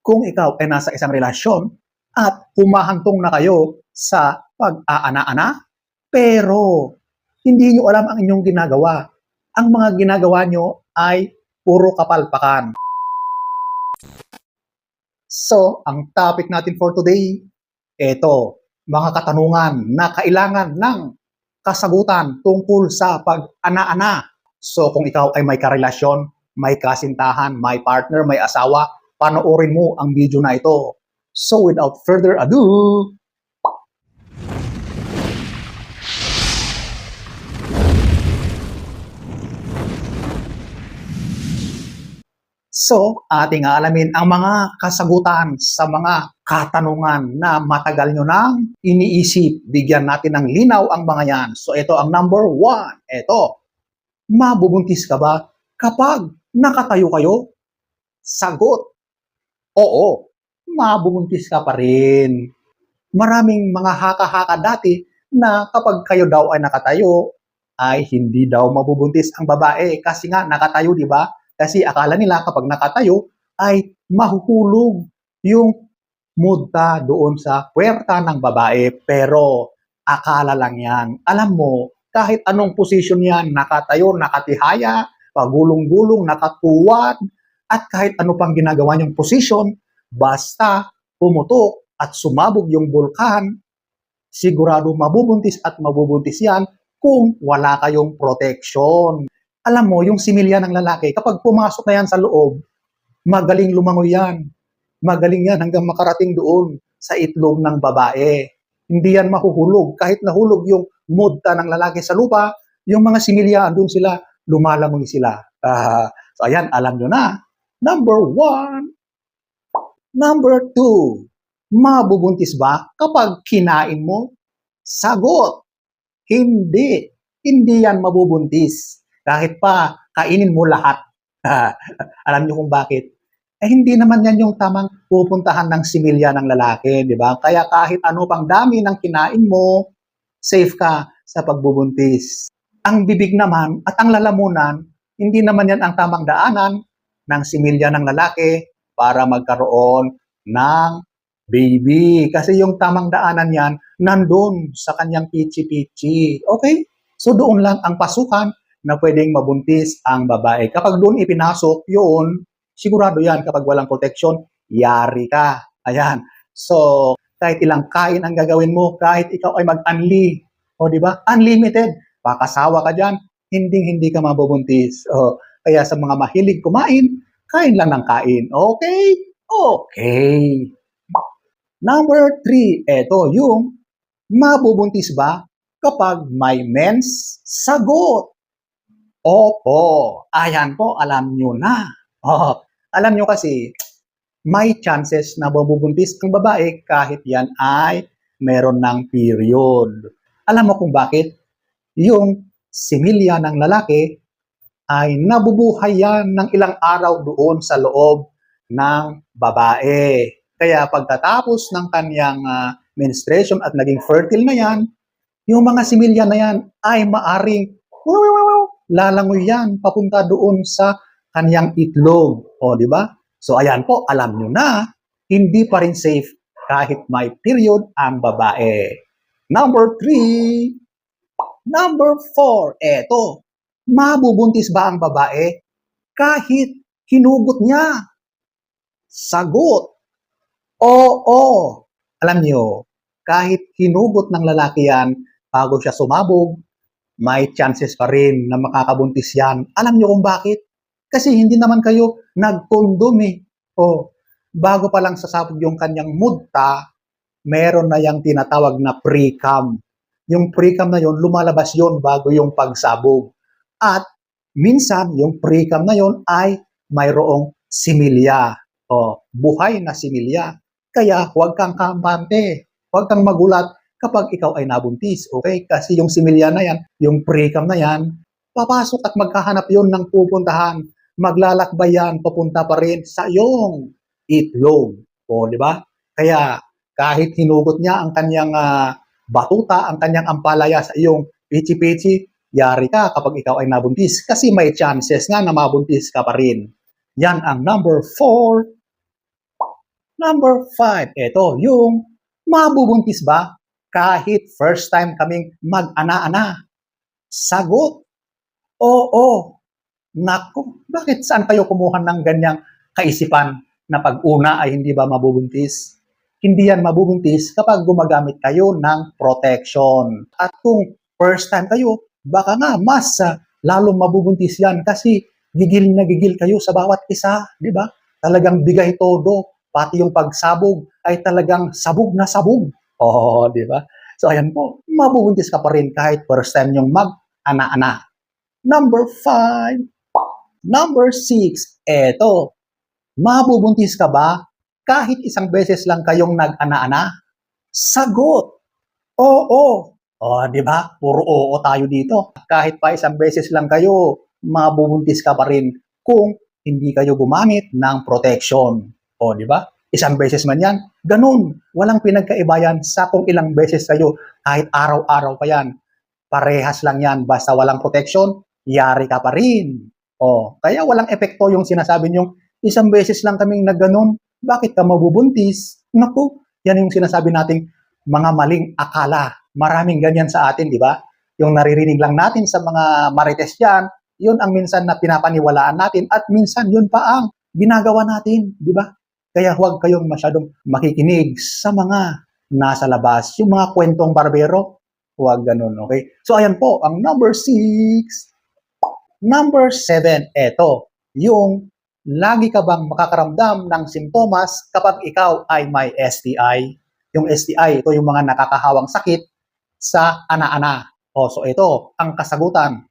kung ikaw ay nasa isang relasyon at humahantong na kayo sa pag-aana-ana, pero hindi nyo alam ang inyong ginagawa. Ang mga ginagawa nyo ay puro kapalpakan. So, ang topic natin for today, ito, mga katanungan na kailangan ng kasagutan tungkol sa pag-ana-ana. So, kung ikaw ay may karelasyon, may kasintahan, may partner, may asawa, panoorin mo ang video na ito. So, without further ado, So, ating alamin ang mga kasagutan sa mga katanungan na matagal nyo nang iniisip. Bigyan natin ng linaw ang mga yan. So, ito ang number one. Ito, mabubuntis ka ba kapag nakatayo kayo? Sagot, oo, mabubuntis ka pa rin. Maraming mga haka-haka dati na kapag kayo daw ay nakatayo, ay hindi daw mabubuntis ang babae kasi nga nakatayo, di ba? Kasi akala nila kapag nakatayo ay mahuhulog yung mudta doon sa puwerta ng babae. Pero akala lang yan. Alam mo, kahit anong posisyon yan, nakatayo, nakatihaya, pagulong-gulong, nakatuwad, at kahit ano pang ginagawa niyong posisyon, basta pumutok at sumabog yung bulkan, sigurado mabubuntis at mabubuntis yan kung wala kayong protection alam mo, yung similya ng lalaki, kapag pumasok na yan sa loob, magaling lumangoy yan. Magaling yan hanggang makarating doon sa itlog ng babae. Hindi yan mahuhulog. Kahit nahulog yung mudta ng lalaki sa lupa, yung mga similya, andun sila, lumalangoy sila. Ah, so ayan, alam nyo na. Number one. Number two. Mabubuntis ba kapag kinain mo? Sagot. Hindi. Hindi yan mabubuntis kahit pa kainin mo lahat. Alam niyo kung bakit? Eh hindi naman yan yung tamang pupuntahan ng similya ng lalaki, di ba? Kaya kahit ano pang dami ng kinain mo, safe ka sa pagbubuntis. Ang bibig naman at ang lalamunan, hindi naman yan ang tamang daanan ng similya ng lalaki para magkaroon ng baby. Kasi yung tamang daanan yan, nandun sa kanyang pichi-pichi. Okay? So doon lang ang pasukan na pwedeng mabuntis ang babae. Kapag doon ipinasok, yun, sigurado yan, kapag walang protection, yari ka. Ayan. So, kahit ilang kain ang gagawin mo, kahit ikaw ay mag-unli, o di ba? Unlimited. Pakasawa ka dyan, hindi hindi ka mabubuntis. O, kaya sa mga mahilig kumain, kain lang ng kain. Okay? Okay. Number three, eto yung mabubuntis ba kapag may mens? Sagot. Opo. Ayan po, alam nyo na. Oh, alam nyo kasi, may chances na mabubuntis ang babae kahit yan ay meron ng period. Alam mo kung bakit? Yung similya ng lalaki ay nabubuhay yan ng ilang araw doon sa loob ng babae. Kaya pagkatapos ng kanyang uh, menstruation at naging fertile na yan, yung mga similya na yan ay maaring lalangoy yan papunta doon sa kanyang itlog. O, di ba? So, ayan po, alam nyo na, hindi pa rin safe kahit may period ang babae. Number three. Number four, eto. Mabubuntis ba ang babae kahit hinugot niya? Sagot. Oo. Alam nyo, kahit hinugot ng lalaki yan bago siya sumabog, may chances pa rin na makakabuntis yan. Alam niyo kung bakit? Kasi hindi naman kayo nag-condom eh. O, bago pa lang sasabog yung kanyang mudta, meron na yung tinatawag na pre-cam. Yung pre-cam na yon lumalabas yon bago yung pagsabog. At minsan, yung pre-cam na yon ay mayroong similya. O, buhay na similya. Kaya huwag kang kampante. Huwag kang magulat kapag ikaw ay nabuntis. Okay? Kasi yung similya na yan, yung precam na yan, papasok at magkahanap yon ng pupuntahan. Maglalakbay yan, papunta pa rin sa iyong itlog. O, di ba? Kaya kahit hinugot niya ang kanyang uh, batuta, ang kanyang ampalaya sa iyong pichi-pichi, yari ka kapag ikaw ay nabuntis. Kasi may chances nga na mabuntis ka pa rin. Yan ang number four. Number five, ito, yung mabubuntis ba kahit first time kaming mag-ana-ana? Sagot, oo. Nako, bakit saan kayo kumuha ng ganyang kaisipan na pag una ay hindi ba mabubuntis? Hindi yan mabubuntis kapag gumagamit kayo ng protection. At kung first time kayo, baka nga mas ah, lalong mabubuntis yan kasi gigil na gigil kayo sa bawat isa, di ba? Talagang bigay todo, pati yung pagsabog ay talagang sabog na sabog. Oo, di ba? So ayan po, mabubuntis ka pa rin kahit first time yung mag-ana-ana. Number five, Number six, eto. Mabubuntis ka ba kahit isang beses lang kayong nag-ana-ana? Sagot, oo. O, di ba? Puro oo tayo dito. Kahit pa isang beses lang kayo, mabubuntis ka pa rin kung hindi kayo gumamit ng protection. O, di ba? Isang beses man yan, ganun. Walang pinagkaiba yan sa kung ilang beses kayo, kahit araw-araw pa yan. Parehas lang yan, basta walang protection, yari ka pa rin. O, kaya walang epekto yung sinasabi niyong isang beses lang kaming nagganon, bakit ka mabubuntis? Naku, yan yung sinasabi nating mga maling akala. Maraming ganyan sa atin, di ba? Yung naririnig lang natin sa mga marites yan, yun ang minsan na pinapaniwalaan natin at minsan yun pa ang ginagawa natin, di ba? Kaya huwag kayong masyadong makikinig sa mga nasa labas, yung mga kwentong barbero, huwag ganun, okay? So ayan po, ang number six, Number seven, eto, yung lagi ka bang makakaramdam ng simptomas kapag ikaw ay may STI? Yung STI, ito yung mga nakakahawang sakit sa ana-ana. O, so ito, ang kasagutan,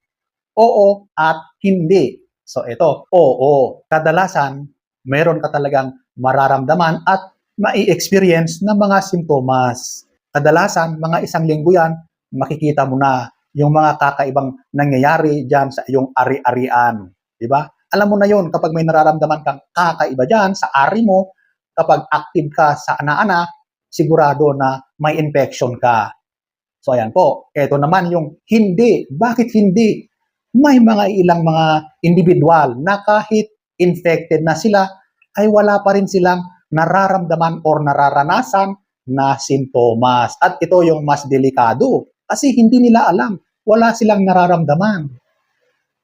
oo at hindi. So ito, oo. Kadalasan, meron ka talagang mararamdaman at mai-experience ng mga simptomas. Kadalasan, mga isang linggo yan, makikita mo na yung mga kakaibang nangyayari dyan sa iyong ari-arian. Di ba? Alam mo na yon kapag may nararamdaman kang kakaiba dyan sa ari mo, kapag active ka sa ana-ana, sigurado na may infection ka. So ayan po, eto naman yung hindi. Bakit hindi? May mga ilang mga individual na kahit infected na sila, ay wala pa rin silang nararamdaman or nararanasan na sintomas. At ito yung mas delikado kasi hindi nila alam. Wala silang nararamdaman.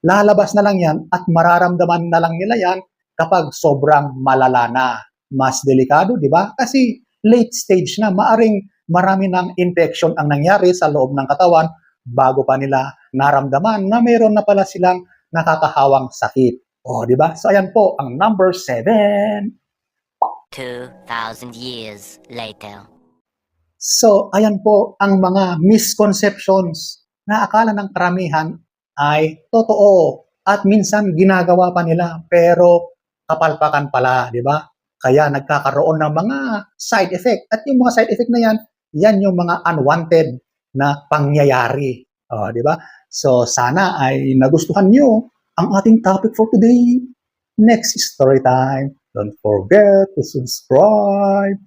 Lalabas na lang yan at mararamdaman na lang nila yan kapag sobrang malala na. Mas delikado, di ba? Kasi late stage na, maaring marami ng infection ang nangyari sa loob ng katawan bago pa nila naramdaman na mayroon na pala silang nakakahawang sakit. O, di ba? So, ayan po, ang number seven. 2,000 years later. So, ayan po ang mga misconceptions na akala ng karamihan ay totoo at minsan ginagawa pa nila pero kapalpakan pala, di ba? Kaya nagkakaroon ng mga side effect. At yung mga side effect na yan, yan yung mga unwanted na pangyayari. O, di ba? So, sana ay nagustuhan nyo ang ating topic for today. Next story time. Don't forget to subscribe.